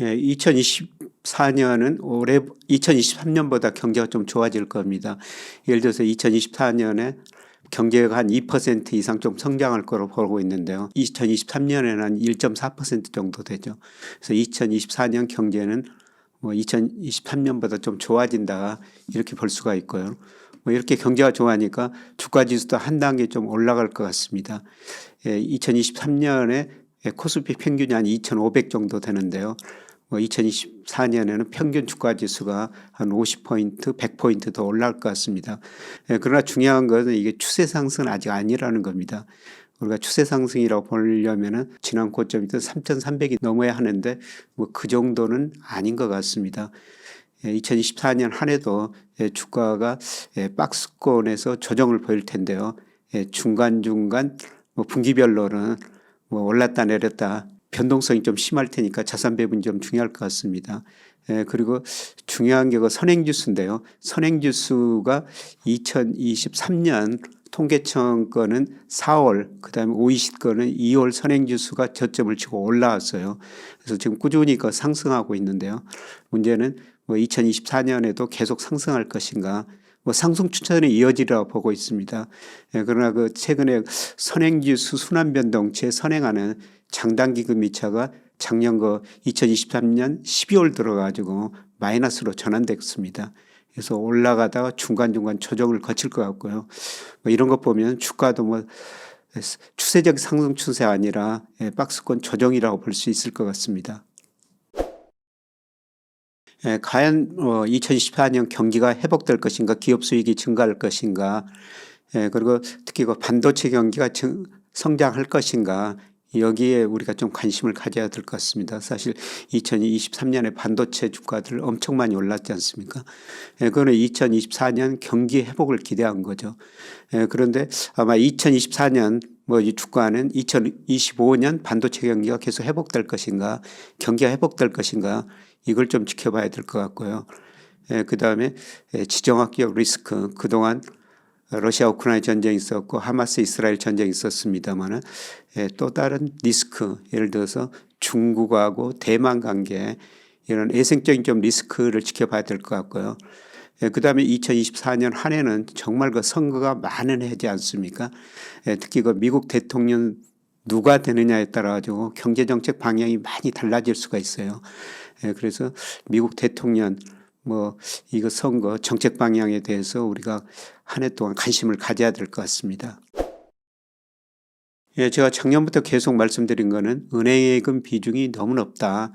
예, 2024년은 올해 2023년보다 경제가 좀 좋아질 겁니다. 예를 들어서 2024년에 경제가 한 2% 이상 좀 성장할 거로 보고 있는데요. 2023년에는 한 1.4% 정도 되죠. 그래서 2024년 경제는 뭐 2023년보다 좀 좋아진다 이렇게 볼 수가 있고요. 뭐 이렇게 경제가 좋아하니까 주가 지수도 한 단계 좀 올라갈 것 같습니다. 예, 2023년에 코스피 평균이 한 2,500 정도 되는데요. 뭐 2024년에는 평균 주가 지수가 한 50포인트, 100포인트 더 올라갈 것 같습니다. 예, 그러나 중요한 것은 이게 추세 상승은 아직 아니라는 겁니다. 우리가 추세 상승이라고 보려면은 지난 고점이던 3,300이 넘어야 하는데 뭐 그 정도는 아닌 것 같습니다. 2024년 한 해도 예, 주가가 예, 박스권에서 조정을 보일 텐데요. 예, 중간중간 뭐 분기별로는 뭐 올랐다 내렸다 변동성이 좀 심할 테니까 자산 배분이 좀 중요할 것 같습니다. 예, 그리고 중요한 게 그 선행지수인데요. 선행지수가 2023년 통계청 거는 4월, 그 다음에 OECD 거는 2월 선행지수가 저점을 치고 올라왔어요. 그래서 지금 꾸준히 그 상승하고 있는데요. 문제는 뭐 2024년에도 계속 상승할 것인가, 뭐 상승 추천이 이어지리라고 보고 있습니다. 예, 그러나 그 최근에 선행지수 순환 변동치에 선행하는 장단기 금리차가 작년 그 2023년 12월 들어가지고 마이너스로 전환됐습니다. 그래서 올라가다가 중간중간 조정을 거칠 것 같고요. 뭐 이런 것 보면 주가도 뭐 추세적 상승 추세 아니라 예, 박스권 조정이라고 볼 수 있을 것 같습니다. 예, 과연 어, 2024년 경기가 회복될 것인가, 기업 수익이 증가할 것인가, 예, 그리고 특히 그 반도체 경기가 증, 성장할 것인가, 여기에 우리가 좀 관심을 가져야 될 것 같습니다. 사실 2023년에 반도체 주가들 엄청 많이 올랐지 않습니까? 예, 그거는 2024년 경기 회복을 기대한 거죠. 예, 그런데 아마 2024년 뭐 이 주가는 2025년 반도체 경기가 계속 회복될 것인가, 경기가 회복될 것인가, 이걸 좀 지켜봐야 될 것 같고요. 예, 그 다음에 지정학적 리스크, 그동안 러시아 우크라이나 전쟁이 있었고 하마스 이스라엘 전쟁이 있었습니다만은 또 다른 리스크 예를 들어서 중국하고 대만 관계 이런 애생적인 좀 리스크를 지켜봐야 될 것 같고요. 그 다음에 2024년 한 해는 정말 그 선거가 많은 해지 않습니까? 특히 그 미국 대통령 누가 되느냐에 따라 가지고 경제정책 방향이 많이 달라질 수가 있어요. 그래서 미국 대통령 뭐 이거 선거 정책 방향에 대해서 우리가 한 해 동안 관심을 가져야 될 것 같습니다. 예, 제가 작년부터 계속 말씀드린 거는 은행예금 비중이 너무 높다.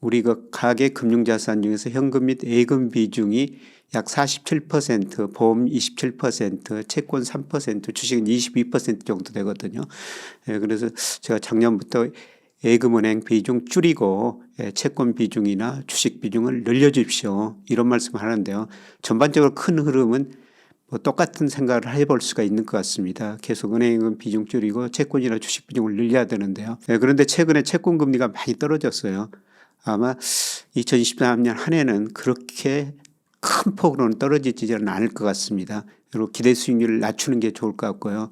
우리 그 가계 금융자산 중에서 현금 및 예금 비중이 약 47%, 보험 27%, 채권 3%, 주식은 22% 정도 되거든요. 예, 그래서 제가 작년부터 예금은행 비중 줄이고 예, 채권 비중이나 주식 비중을 늘려주십시오. 이런 말씀을 하는데요. 전반적으로 큰 흐름은 뭐 똑같은 생각을 해볼 수가 있는 것 같습니다. 계속 은행은 비중 줄이고 채권이나 주식 비중을 늘려야 되는데요. 네, 그런데 최근에 채권 금리가 많이 떨어졌어요. 아마 2023년 한 해는 그렇게 큰 폭으로는 떨어지지는 않을 것 같습니다. 그리고 기대 수익률을 낮추는 게 좋을 것 같고요.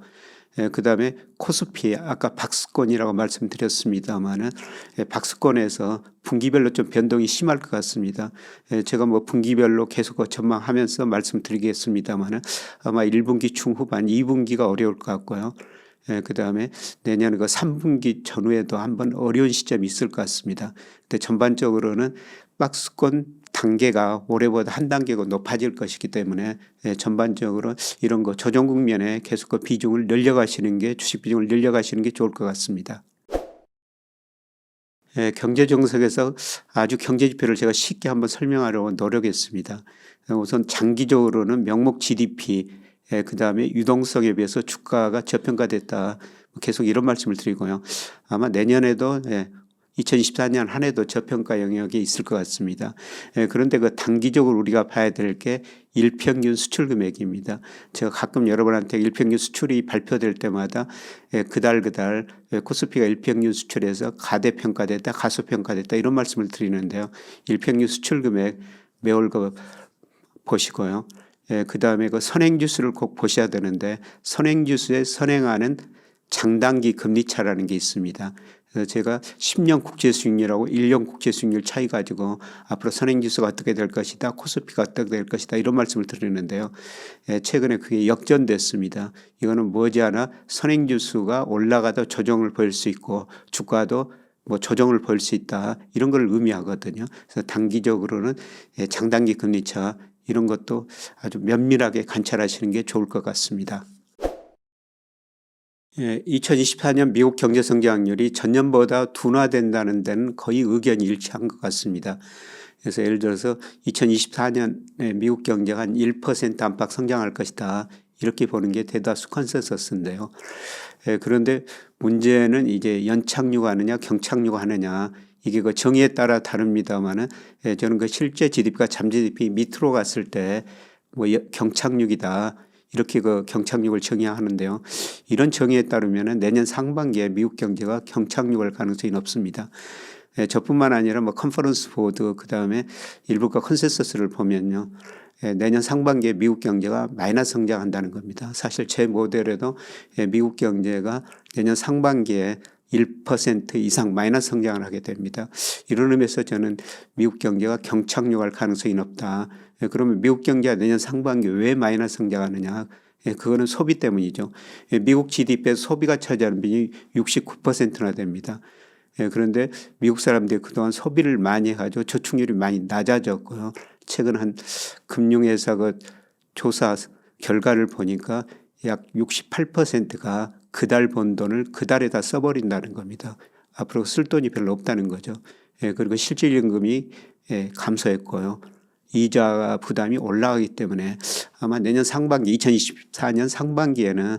예, 그 다음에 코스피 아까 박스권이라고 말씀드렸습니다만은 예, 박스권에서 분기별로 좀 변동이 심할 것 같습니다. 예, 제가 뭐 분기별로 계속 전망하면서 말씀드리겠습니다만은 아마 1분기 중후반, 2분기가 어려울 것 같고요. 예, 그 다음에 내년 그 3분기 전후에도 한번 어려운 시점이 있을 것 같습니다. 근데 전반적으로는 박스권 단계가 올해보다 한 단계가 높아질 것이기 때문에 예, 전반적으로 이런 거 조정 국면에 계속 그 비중을 늘려가시는 게 주식 비중을 늘려가시는 게 좋을 것 같습니다. 예, 경제 정책에서 아주 경제 지표를 제가 쉽게 한번 설명하려고 노력했습니다. 우선 장기적으로는 명목 GDP, 예, 그 다음에 유동성에 비해서 주가가 저평가됐다. 계속 이런 말씀을 드리고요. 아마 내년에도 예, 2024년 한 해도 저평가 영역이 있을 것 같습니다. 예, 그런데 그 단기적으로 우리가 봐야 될 게 일평균 수출 금액입니다. 제가 가끔 여러분한테 일평균 수출이 발표될 때마다 예, 그달 그달 예, 코스피가 일평균 수출에서 가대평가됐다, 가소평가됐다 이런 말씀을 드리는데요. 일평균 수출 금액 매월 그 보시고요. 예, 그 다음에 그 선행지수를 꼭 보셔야 되는데 선행지수에 선행하는 장단기 금리차라는 게 있습니다. 그래서 제가 10년 국제 수익률하고 1년 국제 수익률 차이 가지고 앞으로 선행지수가 어떻게 될 것이다, 코스피가 어떻게 될 것이다 이런 말씀을 드리는데요. 예, 최근에 그게 역전됐습니다. 이거는 머지않아 선행지수가 올라가도 조정을 보일 수 있고 주가도 뭐 조정을 볼수 있다 이런 걸 의미하거든요. 그래서 단기적으로는 예, 장단기 금리차 이런 것도 아주 면밀하게 관찰하시는 게 좋을 것 같습니다. 예, 2024년 미국 경제 성장률이 전년보다 둔화된다는 데는 거의 의견이 일치한 것 같습니다. 그래서 예를 들어서 2024년에 미국 경제가 한 1% 안팎 성장할 것이다. 이렇게 보는 게 대다수 컨센서스인데요. 예, 그런데 문제는 이제 연착륙 하느냐 경착륙 하느냐 이게 그 정의에 따라 다릅니다만은 예, 저는 그 실제 GDP가 잠 GDP 밑으로 갔을 때 뭐 경착륙이다. 이렇게 그 경착륙을 정의하는데요. 이런 정의에 따르면 내년 상반기에 미국 경제가 경착륙할 가능성이 높습니다. 예, 저뿐만 아니라 뭐 컨퍼런스 보드 그 다음에 일부가 컨센서스를 보면요. 예, 내년 상반기에 미국 경제가 마이너스 성장한다는 겁니다. 사실 제 모델에도 예, 미국 경제가 내년 상반기에 1% 이상 마이너스 성장을 하게 됩니다. 이런 의미에서 저는 미국 경제가 경착륙할 가능성이 높다. 예, 그러면 미국 경제가 내년 상반기 왜 마이너스 성장하느냐? 예, 그거는 소비 때문이죠. 예, 미국 GDP에서 소비가 차지하는 비중이 69%나 됩니다. 예, 그런데 미국 사람들이 그동안 소비를 많이 해가지고 저축률이 많이 낮아졌고요. 최근 한 금융회사 그 조사 결과를 보니까 약 68%가 그달 번 돈을 그달에다 써버린다는 겁니다. 앞으로 쓸 돈이 별로 없다는 거죠. 예, 그리고 실질임금이 예, 감소했고요. 이자 부담이 올라가기 때문에 아마 내년 상반기 2024년 상반기에는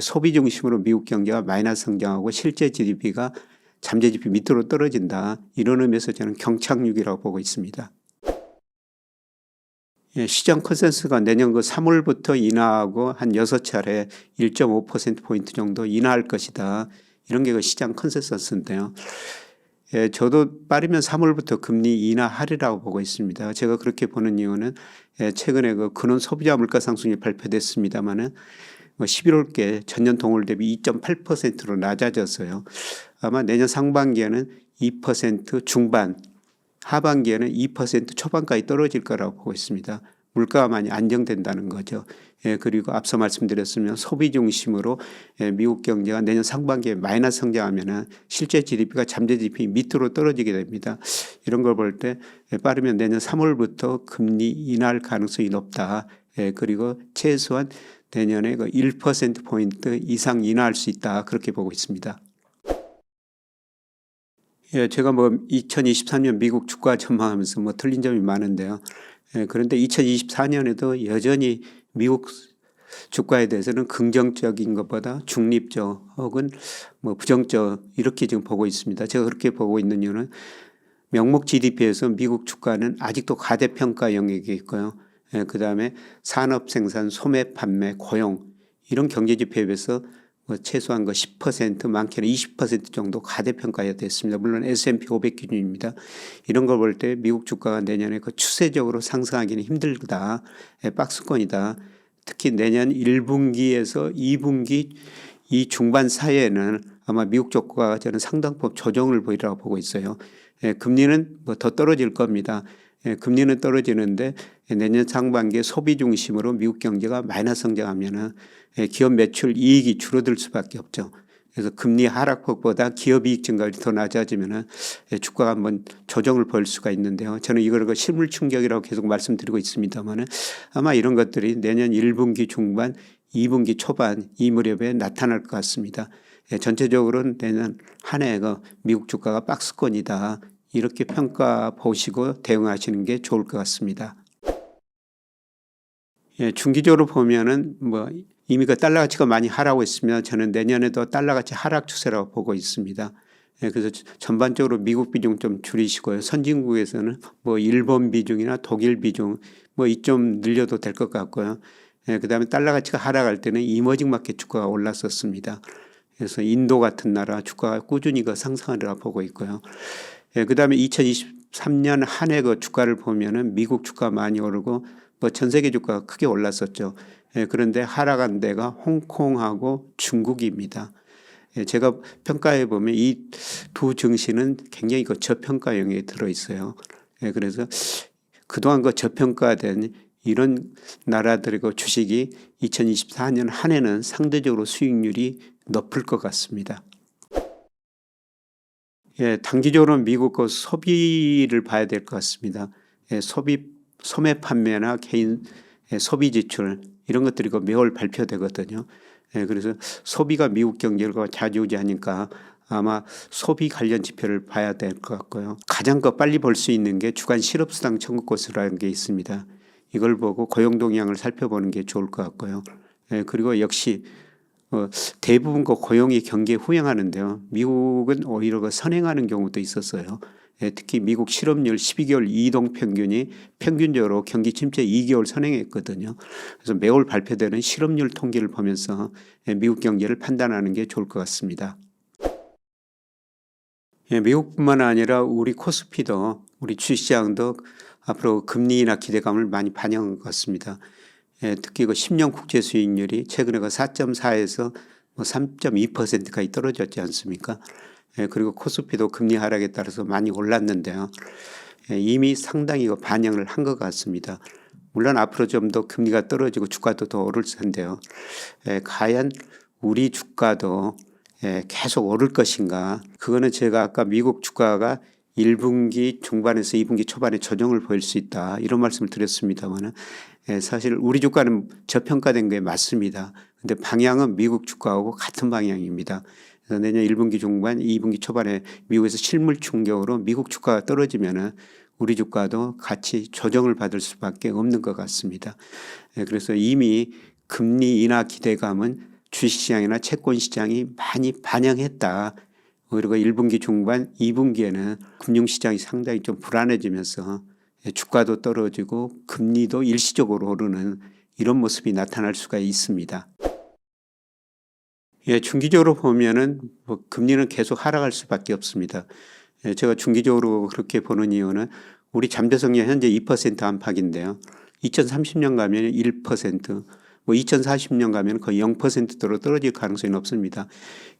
소비 중심으로 미국 경제가 마이너스 성장하고 실제 GDP가 잠재 GDP 밑으로 떨어진다. 이런 의미에서 저는 경착륙이라고 보고 있습니다. 예, 시장 컨센서스가 내년 그 3월부터 인하하고 한 6차례 1.5%포인트 정도 인하할 것이다. 이런 게 그 시장 컨센서스인데요. 예, 저도 빠르면 3월부터 금리 인하하리라고 보고 있습니다. 제가 그렇게 보는 이유는 예, 최근에 그 근원 소비자 물가 상승이 발표됐습니다마는 뭐 11월께 전년 동월 대비 2.8%로 낮아졌어요. 아마 내년 상반기에는 2% 중반 하반기에는 2% 초반까지 떨어질 거라고 보고 있습니다. 물가가 많이 안정된다는 거죠. 예, 그리고 앞서 말씀드렸으면 소비 중심으로 예, 미국 경제가 내년 상반기에 마이너스 성장하면은 실제 GDP가 잠재 GDP 밑으로 떨어지게 됩니다. 이런 걸 볼때 예, 빠르면 내년 3월부터 금리 인하할 가능성이 높다. 예, 그리고 최소한 내년에 그 1% 포인트 이상 인하할 수 있다. 그렇게 보고 있습니다. 예, 제가 뭐 2023년 미국 주가 전망하면서 뭐 틀린 점이 많은데요. 예, 그런데 2024년에도 여전히 미국 주가에 대해서는 긍정적인 것보다 중립적 혹은 뭐 부정적 이렇게 지금 보고 있습니다. 제가 그렇게 보고 있는 이유는 명목 GDP에서 미국 주가는 아직도 가대평가 영역에 있고요. 예, 그 다음에 산업 생산, 소매 판매, 고용 이런 경제 지표에 비해서 뭐 최소한 그 10% 많게는 20% 정도 가대평가가 됐습니다. 물론 S&P 500 기준입니다. 이런 걸 볼 때 미국 주가가 내년에 그 추세적으로 상승하기는 힘들다. 예, 박스권이다. 특히 내년 1분기에서 2분기 이 중반 사이에는 아마 미국 주가가 저는 상당폭 조정을 보이라고 보고 있어요. 예, 금리는 뭐 더 떨어질 겁니다. 예, 금리는 떨어지는데 내년 상반기에 소비 중심으로 미국 경제가 마이너스 성장하면은 예, 기업 매출 이익이 줄어들 수밖에 없죠. 그래서 금리 하락폭보다 기업 이익 증가율이 더 낮아지면은 예, 주가가 한번 조정을 볼 수가 있는데요. 저는 이걸 그 실물 충격이라고 계속 말씀드리고 있습니다만은 아마 이런 것들이 내년 1분기 중반, 2분기 초반 이 무렵에 나타날 것 같습니다. 예, 전체적으로는 내년 한 해가 미국 주가가 박스권이다. 이렇게 평가 보시고 대응하시는 게 좋을 것 같습니다. 예, 중기적으로 보면은 뭐 이미 그 달러 가치가 많이 하락하고 있으면 저는 내년에도 달러 가치 하락 추세라고 보고 있습니다. 예, 그래서 전반적으로 미국 비중 좀 줄이시고요. 선진국에서는 뭐 일본 비중이나 독일 비중 뭐 이 좀 늘려도 될 것 같고요. 예, 그 다음에 달러 가치가 하락할 때는 이머징 마켓 주가가 올랐었습니다. 그래서 인도 같은 나라 주가가 꾸준히 그 상승하리라 보고 있고요. 예, 그다음에 2023년 한 해 그 주가를 보면은 미국 주가 많이 오르고 뭐 전 세계 주가가 크게 올랐었죠. 예, 그런데 하락한 데가 홍콩하고 중국입니다. 예, 제가 평가해 보면 이 두 증시는 굉장히 그 저평가형에 들어 있어요. 예, 그래서 그동안 그 저평가된 이런 나라들의 그 주식이 2024년 한 해는 상대적으로 수익률이 높을 것 같습니다. 예, 단기적으로 미국 그 소비를 봐야 될 것 같습니다. 예, 소비 소매 판매나 개인 예, 소비 지출 이런 것들이 그 매월 발표되거든요. 예, 그래서 소비가 미국 경제를 그 좌지우지하니까 아마 소비 관련 지표를 봐야 될 것 같고요. 가장 그 빨리 볼 수 있는 게 주간 실업수당 청구건수라는 게 있습니다. 이걸 보고 고용 동향을 살펴보는 게 좋을 것 같고요. 예, 그리고 역시 어, 대부분 그 고용이 경기에 후행하는데요. 미국은 오히려 그 선행하는 경우도 있었어요. 예, 특히 미국 실업률 12개월 이동 평균이 평균적으로 경기 침체 2개월 선행했거든요. 그래서 매월 발표되는 실업률 통계를 보면서 예, 미국 경제를 판단하는 게 좋을 것 같습니다. 예, 미국뿐만 아니라 우리 코스피도 우리 주시장도 앞으로 금리나 기대감을 많이 반영한 것 같습니다. 예, 특히 그 10년 국제 수익률이 최근에 그 4.4에서 뭐 3.2%까지 떨어졌지 않습니까? 예, 그리고 코스피도 금리 하락에 따라서 많이 올랐는데요. 예, 이미 상당히 그 반영을 한 것 같습니다. 물론 앞으로 좀 더 금리가 떨어지고 주가도 더 오를 텐데요. 예, 과연 우리 주가도 예, 계속 오를 것인가? 그거는 제가 아까 미국 주가가 1분기 중반에서 2분기 초반에 조정을 보일 수 있다. 이런 말씀을 드렸습니다만은 예, 사실 우리 주가는 저평가된 게 맞습니다. 근데 방향은 미국 주가하고 같은 방향입니다. 그래서 내년 1분기 중반, 2분기 초반에 미국에서 실물 충격으로 미국 주가가 떨어지면은 우리 주가도 같이 조정을 받을 수밖에 없는 것 같습니다. 예, 그래서 이미 금리 인하 기대감은 주식시장이나 채권시장이 많이 반영했다. 오히려 그 1분기 중반, 2분기에는 금융시장이 상당히 좀 불안해지면서 주가도 떨어지고 금리도 일시적으로 오르는 이런 모습이 나타날 수가 있습니다. 예, 중기적으로 보면은 뭐 금리는 계속 하락할 수밖에 없습니다. 예, 제가 중기적으로 그렇게 보는 이유는 우리 잠재성이 현재 2% 안팎인데요. 2030년 가면 1%, 뭐 2040년 가면 거의 0%대로 떨어질 가능성이 높습니다.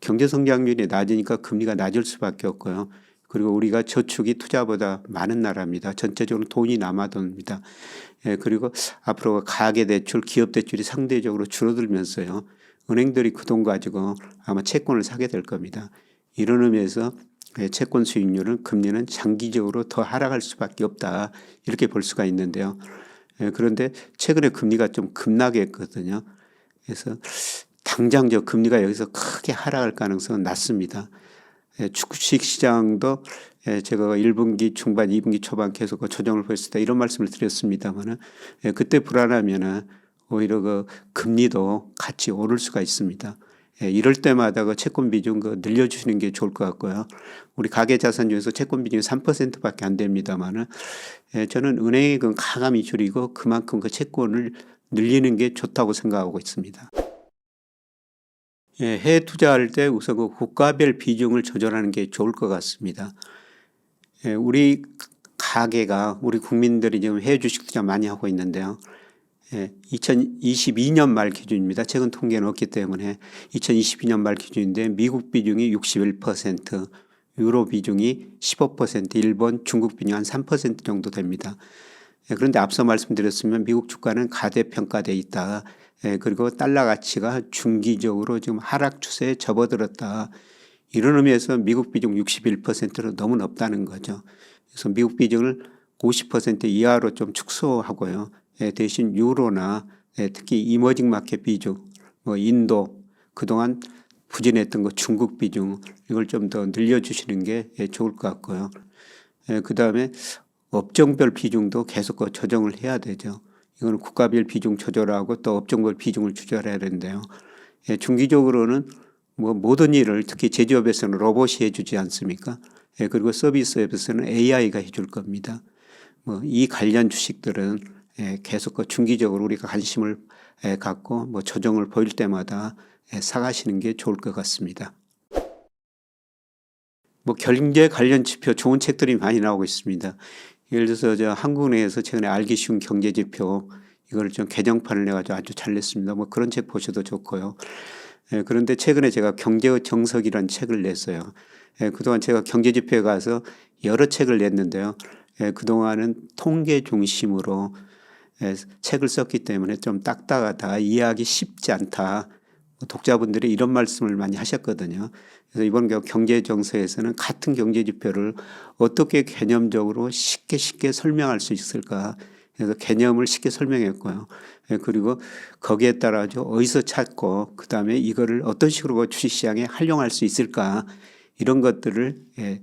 경제 성장률이 낮으니까 금리가 낮을 수밖에 없고요. 그리고 우리가 저축이 투자보다 많은 나라입니다. 전체적으로 돈이 남아돈니다 예, 그리고 앞으로 가계 대출, 기업 대출이 상대적으로 줄어들면서요. 은행들이 그 돈 가지고 아마 채권을 사게 될 겁니다. 이런 의미에서 예, 채권 수익률은 금리는 장기적으로 더 하락할 수밖에 없다. 이렇게 볼 수가 있는데요. 예, 그런데 최근에 금리가 좀 급락해 했거든요. 그래서 당장 저 금리가 여기서 크게 하락할 가능성은 낮습니다. 예, 주식 시장도 예, 제가 1분기 중반, 2분기 초반 계속 그 조정을 보였을 때 이런 말씀을 드렸습니다만은 그때 불안하면은 오히려 그 금리도 같이 오를 수가 있습니다. 이럴 때마다 그 채권 비중 그 늘려주시는 게 좋을 것 같고요. 우리 가계 자산 중에서 채권 비중이 3%밖에 안 됩니다만은 저는 은행의 그 가감이 줄이고 그만큼 그 채권을 늘리는 게 좋다고 생각하고 있습니다. 예, 해외 투자할 때 우선 그 국가별 비중을 조절하는 게 좋을 것 같습니다. 예, 우리 가계가 우리 국민들이 지금 해외 주식 투자 많이 하고 있는데요. 예, 2022년 말 기준입니다. 최근 통계는 없기 때문에 2022년 말 기준인데 미국 비중이 61%, 유로 비중이 15%, 일본, 중국 비중이 한 3% 정도 됩니다. 예, 그런데 앞서 말씀드렸으면 미국 주가는 가대평가돼 있다. 예, 그리고 달러 가치가 중기적으로 지금 하락 추세에 접어들었다. 이런 의미에서 미국 비중 61%로 너무 높다는 거죠. 그래서 미국 비중을 50% 이하로 좀 축소하고요. 예, 대신 유로나 예, 특히 이머징 마켓 비중, 뭐 인도 그동안 부진했던 거 중국 비중 이걸 좀 더 늘려주시는 게 좋을 것 같고요. 그 다음에 업종별 비중도 계속 그 조정을 해야 되죠. 이거는 국가별 비중 조절하고 또 업종별 비중을 조절해야 되는데요. 예, 중기적으로는 뭐 모든 일을 특히 제조업에서는 로봇이 해주지 않습니까? 예, 그리고 서비스업에서는 AI가 해줄 겁니다. 뭐 이 관련 주식들은 예, 계속 그 중기적으로 우리가 관심을 예, 갖고 뭐 조정을 보일 때마다 예, 사가시는 게 좋을 것 같습니다. 뭐 경제 관련 지표 좋은 책들이 많이 나오고 있습니다. 예를 들어서 저 한국은행에서 최근에 알기 쉬운 경제 지표 이거를 좀 개정판을 내가지고 아주 잘 냈습니다. 뭐 그런 책 보셔도 좋고요. 예, 그런데 최근에 제가 경제의 정석이라는 책을 냈어요. 예, 그동안 제가 경제 집회에 가서 여러 책을 냈는데요. 예, 그동안은 통계 중심으로 예, 책을 썼기 때문에 좀 딱딱하다, 이해하기 쉽지 않다. 뭐 독자분들이 이런 말씀을 많이 하셨거든요. 그래서 이번 경- 경제 정서에서는 같은 경제 지표를 어떻게 개념적으로 쉽게 쉽게 설명할 수 있을까? 그래서 개념을 쉽게 설명했고요. 예, 그리고 거기에 따라 서 어디서 찾고 그 다음에 이거를 어떤 식으로 주식시장에 활용할 수 있을까? 이런 것들을 예,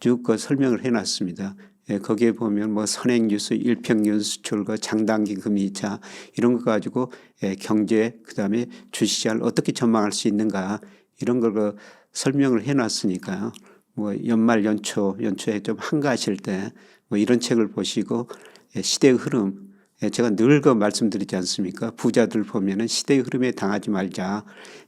쭉그 설명을 해놨습니다. 예, 거기에 보면 뭐 선행지수, 일평균 수출과 장단기 금리차 이런 거 가지고 예, 경제 그다음에 주식시장을 어떻게 전망할 수 있는가 이런 걸 그 설명을 해놨으니까요. 뭐 연말 연초 연초에 좀 한가하실 때 뭐 이런 책을 보시고 예, 시대의 흐름 예, 제가 늘 그 말씀드리지 않습니까? 부자들 보면은 시대의 흐름에 당하지 말자.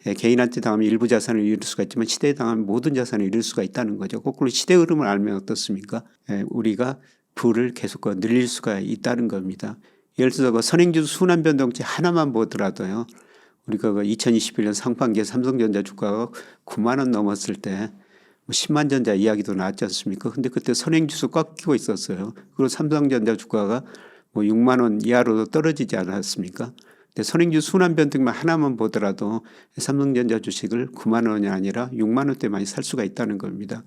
예, 개인한테 당하면 일부 자산을 잃을 수가 있지만 시대에 당하면 모든 자산을 잃을 수가 있다는 거죠. 거꾸로 시대의 흐름을 알면 어떻습니까? 예, 우리가 부를 계속 그 늘릴 수가 있다는 겁니다. 예를 들어서 그 선행지수 순환 변동치 하나만 보더라도요. 우리가 그 2021년 상반기에 삼성전자 주가가 9만 원 넘었을 때뭐 10만 전자 이야기도 나왔지 않습니까? 근데 그때 선행지수 꺾이고 있었어요. 그리고 삼성전자 주가가 뭐 6만 원 이하로 떨어지지 않았습니까? 근데 선행지수 순환 변동만 하나만 보더라도 삼성전자 주식을 9만 원이 아니라 6만 원대만이 살 수가 있다는 겁니다.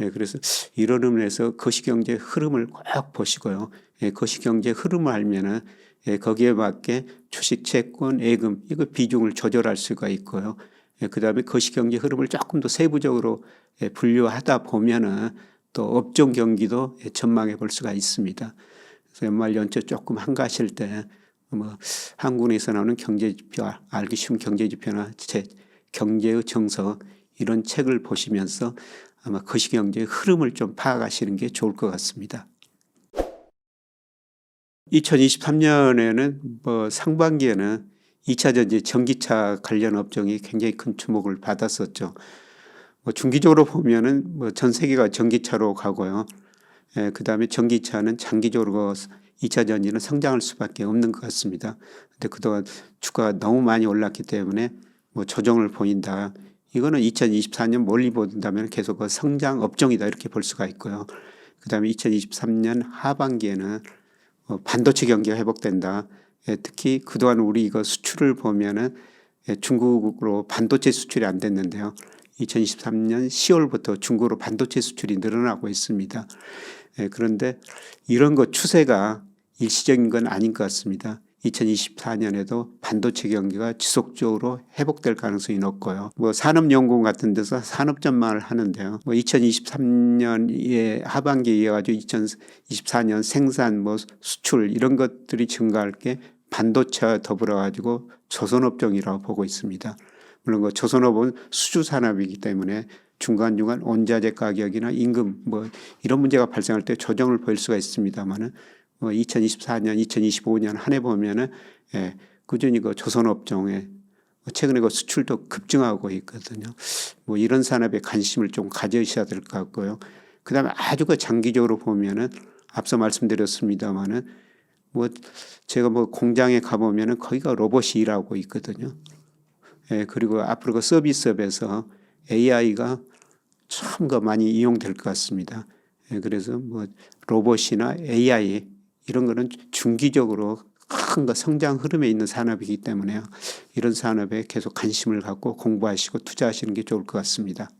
예, 그래서 이런 의미에서 거시경제 흐름을 꼭 보시고요. 예, 거시경제 흐름을 알면은 예, 거기에 맞게 주식, 채권, 예금 이거 비중을 조절할 수가 있고요. 예, 그다음에 거시경제 흐름을 조금 더 세부적으로 예, 분류하다 보면은 또 업종 경기도 예, 전망해 볼 수가 있습니다. 그래서 연말 연초 조금 한가하실 때 뭐 한국에서 나오는 경제 지표 알기 쉬운 경제 지표나 제 경제의 정석 이런 책을 보시면서 아마 거시경제의 흐름을 좀 파악하시는 게 좋을 것 같습니다. 2023년에는 뭐 상반기에는 2차 전지 전기차 관련 업종이 굉장히 큰 주목을 받았었죠. 뭐 중기적으로 보면은 뭐 전 세계가 전기차로 가고요. 예, 그다음에 전기차는 장기적으로 2차 전지는 성장할 수밖에 없는 것 같습니다. 근데 그동안 주가가 너무 많이 올랐기 때문에 뭐 조정을 보인다. 이거는 2024년 멀리 본다면 계속 그 성장 업종이다 이렇게 볼 수가 있고요. 그 다음에 2023년 하반기에는 어, 반도체 경기가 회복된다. 예, 특히 그동안 우리 이거 수출을 보면은 예, 중국으로 반도체 수출이 안 됐는데요. 2023년 10월부터 중국으로 반도체 수출이 늘어나고 있습니다. 예, 그런데 이런 것 추세가 일시적인 건 아닌 것 같습니다. 2024년에도 반도체 경기가 지속적으로 회복될 가능성이 높고요. 뭐 산업연구원 같은 데서 산업 전망을 하는데요. 뭐 2023년에 하반기에 이어가지고 2024년 생산 뭐 수출 이런 것들이 증가할 게 반도체와 더불어 가지고 조선업종이라고 보고 있습니다. 물론 그 조선업은 수주 산업이기 때문에 중간중간 원자재 가격이나 임금 뭐 이런 문제가 발생할 때 조정을 보일 수가 있습니다만은 뭐 2024년, 2025년 한 해 보면은 예, 꾸준히 그 조선업종에 최근에 그 수출도 급증하고 있거든요. 뭐 이런 산업에 관심을 좀 가져셔야 될 것 같고요. 그 다음에 아주 그 장기적으로 보면은 앞서 말씀드렸습니다만은 뭐 제가 뭐 공장에 가보면은 거기가 로봇이 일하고 있거든요. 예, 그리고 앞으로 그 서비스업에서 AI가 참 그 많이 이용될 것 같습니다. 예, 그래서 뭐 로봇이나 AI 이런 거는 중기적으로 큰 그 성장 흐름에 있는 산업이기 때문에요. 이런 산업에 계속 관심을 갖고 공부하시고 투자하시는 게 좋을 것 같습니다.